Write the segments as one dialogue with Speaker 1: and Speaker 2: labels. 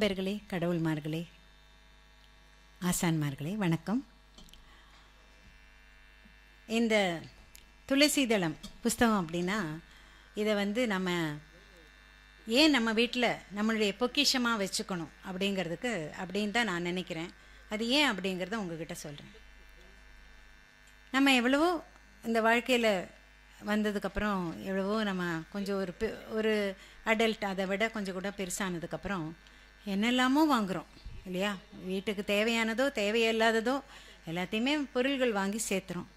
Speaker 1: கடவுள்மார்களே ஆசான்மார்களே வணக்கம். இந்த துளசிதளம் புஸ்தகம் அப்படின்னா இதை வந்து நம்ம ஏன் நம்ம வீட்டில் நம்மளுடைய பொக்கிஷமாக வச்சுக்கணும் அப்படிங்கிறதுக்கு அப்படின்னு தான் நான் நினைக்கிறேன். அது ஏன் அப்படிங்கிறத உங்ககிட்ட சொல்கிறேன் நம்ம எவ்வளவோ இந்த வாழ்க்கையில் வந்ததுக்கப்புறம் எவ்வளவோ நம்ம கொஞ்சம் ஒரு பெ- ஒரு அடல்ட் அதை விட கொஞ்சம் கூட பெருசானதுக்கப்புறம் என்னெல்லாமோ வாங்குகிறோம் இல்லையா? வீட்டுக்கு தேவையானதோ தேவையில்லாததோ எல்லாத்தையுமே பொருள்கள் வாங்கி சேர்த்துறோம்.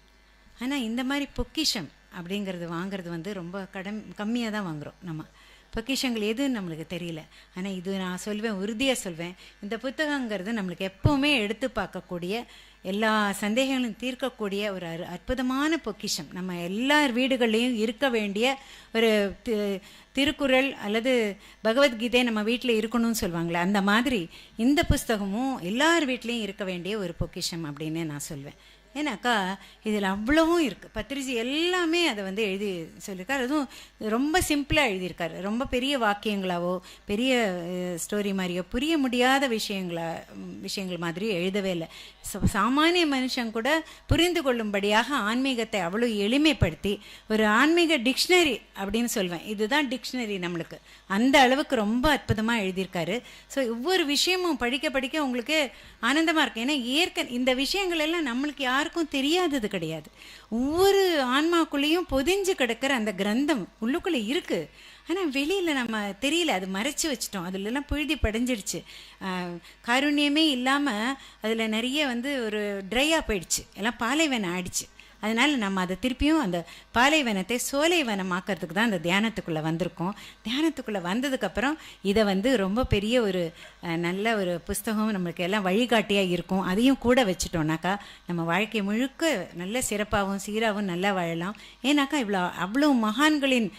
Speaker 1: ஆனால் இந்த மாதிரி பொக்கிஷம் அப்படிங்கிறது வாங்குறது வந்து ரொம்ப கடம் கம்மியாக தான் வாங்குகிறோம் நம்ம. பொக்கிஷங்கள் எதுன்னு நம்மளுக்கு தெரியல. ஆனால் இது நான் சொல்வேன் உறுதியாக சொல்வேன். இந்த புத்தகங்கிறது நம்மளுக்கு எப்போவுமே எடுத்து பார்க்கக்கூடிய எல்லா சந்தேகங்களும் தீர்க்கக்கூடிய ஒரு அரு அற்புதமான பொக்கிஷம். நம்ம எல்லார் வீடுகள்லேயும் இருக்க வேண்டிய ஒரு தி- திருக்குறள் அல்லது பகவத்கீதை நம்ம வீட்டில் இருக்கணும்னு சொல்லுவாங்களே அந்த மாதிரி இந்த புஸ்தகமும் எல்லார் வீட்லேயும் இருக்க வேண்டிய ஒரு பொக்கிஷம் அப்படின்னு நான் சொல்வேன். ஏன்னாக்கா இதில் அவ்வளவும் இருக்குது பத்திரிஜி எல்லாமே அதை வந்து எழுதி சொல்லியிருக்கார். அதுவும் ரொம்ப சிம்பிளாக எழுதியிருக்காரு. ரொம்ப பெரிய வாக்கியங்களாவோ பெரிய ஸ்டோரி மாதிரியோ புரிய முடியாத விஷயங்களா விஷயங்கள் மாதிரி எழுதவே இல்லை. ஸோ சாமானிய மனுஷன் கூட புரிந்து கொள்ளும்படியாக ஆன்மீகத்தை அவ்வளோ எளிமைப்படுத்தி ஒரு ஆன்மீக டிக்ஷனரி அப்படின்னு சொல்வேன். இதுதான் டிக்ஷனரி நம்மளுக்கு. அந்த அளவுக்கு ரொம்ப அற்புதமாக எழுதியிருக்காரு. ஸோ ஒவ்வொரு விஷயமும் படிக்க படிக்க உங்களுக்கு ஆனந்தமாக இருக்கு. ஏன்னா ஏற்க இந்த விஷயங்கள் எல்லாம் நம்மளுக்கு யாருக்கும் தெரியாதது கிடையாது. ஒவ்வொரு ஆன்மாக்குள்ளேயும் பொதிஞ்சு கிடக்கிற அந்த கிரந்தம் உள்ளுக்குள்ளே இருக்கு. ஆனால் வெளியில் நம்ம தெரியல அது மறைச்சு வச்சிட்டோம். அதுலலாம் புழுதி படைஞ்சிடுச்சு. ஆஹ், காருண்யமே இல்லாமல் அதில் நிறைய வந்து ஒரு ட்ரையாக போயிடுச்சு. எல்லாம் பாலைவனம் ஆயிடுச்சு. அதனால் நம்ம அதை திருப்பியும் அந்த பாலைவனத்தை சோலைவனமாக்கிறதுக்கு தான் அந்த தியானத்துக்குள்ளே வந்திருக்கோம். தியானத்துக்குள்ளே வந்ததுக்கப்புறம் இதை வந்து ரொம்ப பெரிய ஒரு நல்ல ஒரு புஸ்தகம் நம்மளுக்கு எல்லாம் வழிகாட்டியாக இருக்கும். அதையும் கூட வச்சுட்டோம்னாக்கா நம்ம வாழ்க்கை முழுக்க நல்ல சிறப்பாகவும் சீராகவும் நல்லா வாழலாம். ஏன்னாக்கா இவ்வளோ அவ்வளோ மகான்களின்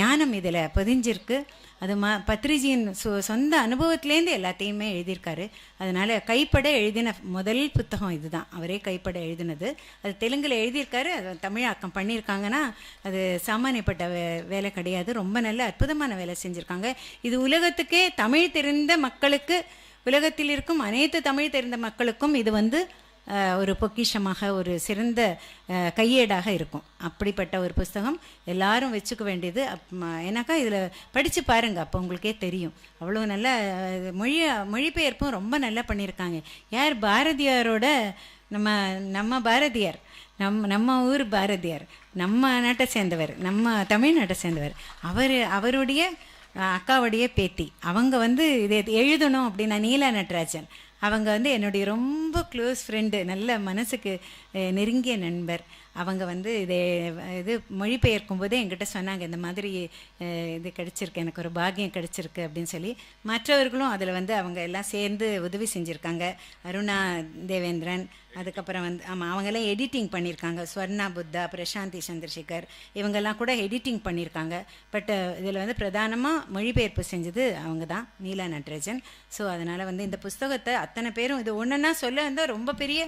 Speaker 1: ஞானம் இதில் பதிஞ்சிருக்கு. அது ம பத்ரிஜியின் சொ சொந்த அனுபவத்திலேருந்து எல்லாத்தையுமே எழுதியிருக்காரு. அதனால் கைப்பட எழுதின முதல் புத்தகம் இதுதான். அவரே கைப்பட எழுதினது. அது தெலுங்கில் எழுதியிருக்காரு. அது தமிழாக்கம் பண்ணியிருக்காங்கன்னா அது சாமானியப்பட்ட வே வேலை கிடையாது. ரொம்ப நல்ல அற்புதமான வேலை செஞ்சுருக்காங்க. இது உலகத்துக்கே தமிழ் தெரிந்த மக்களுக்கு உலகத்தில் இருக்கும் அனைத்து தமிழ் தெரிந்த மக்களுக்கும் இது வந்து ஒரு பொக்கிஷமாக ஒரு சிறந்த கையேடாக இருக்கும். அப்படிப்பட்ட ஒரு புஸ்தகம் எல்லாரும் வச்சுக்க வேண்டியது. அப்- ஏன்னாக்கா இதில் படித்து பாருங்கள் அப்போ உங்களுக்கே தெரியும். அவ்வளோ நல்ல மொழி மொழிபெயர்ப்பும் ரொம்ப நல்லா பண்ணியிருக்காங்க. யார் பாரதியாரோட நம்ம நம்ம பாரதியார் நம் நம்ம ஊர் பாரதியார் நம்ம நாட்டை சேர்ந்தவர் நம்ம தமிழ்நாட்டை சேர்ந்தவர் அவர் அவருடைய அக்காவுடைய பேத்தி. அவங்க வந்து இதை எழுதணும் அப்படின்னா நீலா நட்ராஜன். அவங்க வந்து என்னுடைய ரொம்ப க்ளோஸ் ஃப்ரெண்டு நல்ல மனசுக்கு நெருங்கிய நண்பர். அவங்க வந்து இதை இது மொழிபெயர்க்கும் போதே என்கிட்ட சொன்னாங்க இந்த மாதிரி இது கிடச்சிருக்கு எனக்கு ஒரு பாக்கியம் கிடச்சிருக்கு அப்படின்னு சொல்லி. மற்றவர்களும் அதில் வந்து அவங்க எல்லாம் சேர்ந்து உதவி செஞ்சுருக்காங்க. அருணா தேவேந்திரன் அதுக்கப்புறம் வந்து ஆமாம் அவங்கெல்லாம் எடிட்டிங் பண்ணியிருக்காங்க ஸ்வர்ணா புத்தா பிரசாந்தி சந்திரசேகர் இவங்கெல்லாம் கூட எடிட்டிங் பண்ணியிருக்காங்க பட் இதில் வந்து பிரதானமாக மொழிபெயர்ப்பு செஞ்சது அவங்க தான் நீலா நட்ராஜன். ஸோ அதனால் வந்து இந்த புஸ்தகத்தை அத்தனை பேரும் இது ஒன்றுன்னா சொல்ல வந்தால் ரொம்ப பெரிய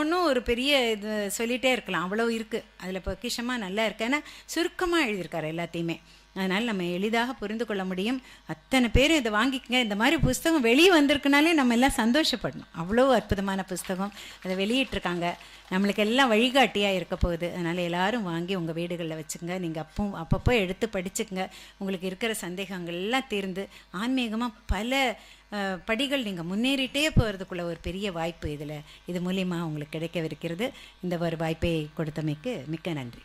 Speaker 1: ஒன்றும் ஒரு பெரிய இது சொல்லிகிட்டே இருக்கலாம். அவ்வளோ இருக்குது அதில் பொக்கிஷமாக நல்லா இருக்கு ஏன்னா சுருக்கமாக எழுதியிருக்காரு எல்லாத்தையுமே. அதனால் நம்ம எளிதாக புரிந்து கொள்ள முடியும். அத்தனை பேரும் இதை வாங்கிக்கங்க. இந்த மாதிரி புஸ்தகம் வெளியே வந்திருக்குனாலே நம்ம எல்லாம் சந்தோஷப்படணும். அவ்வளோ அற்புதமான புஸ்தகம் அதை வெளியிட்டிருக்காங்க. நம்மளுக்கு எல்லாம் வழிகாட்டியாக இருக்க போகுது. அதனால் எல்லோரும் வாங்கி உங்கள் வீடுகளில் வச்சுங்க நீங்கள் அப்போ அப்பப்போ எடுத்து படிச்சுக்கங்க. உங்களுக்கு இருக்கிற சந்தேகங்கள் எல்லாம் தீர்ந்து ஆன்மீகமாக பல படிகள் நீங்கள் முன்னேறிட்டே போகிறதுக்குள்ள ஒரு பெரிய வாய்ப்பு இதில் இது மூலியமாக உங்களுக்கு கிடைக்கவிருக்கிறது. இந்த ஒரு வாய்ப்பை கொடுத்தமைக்கு மிக்க நன்றி.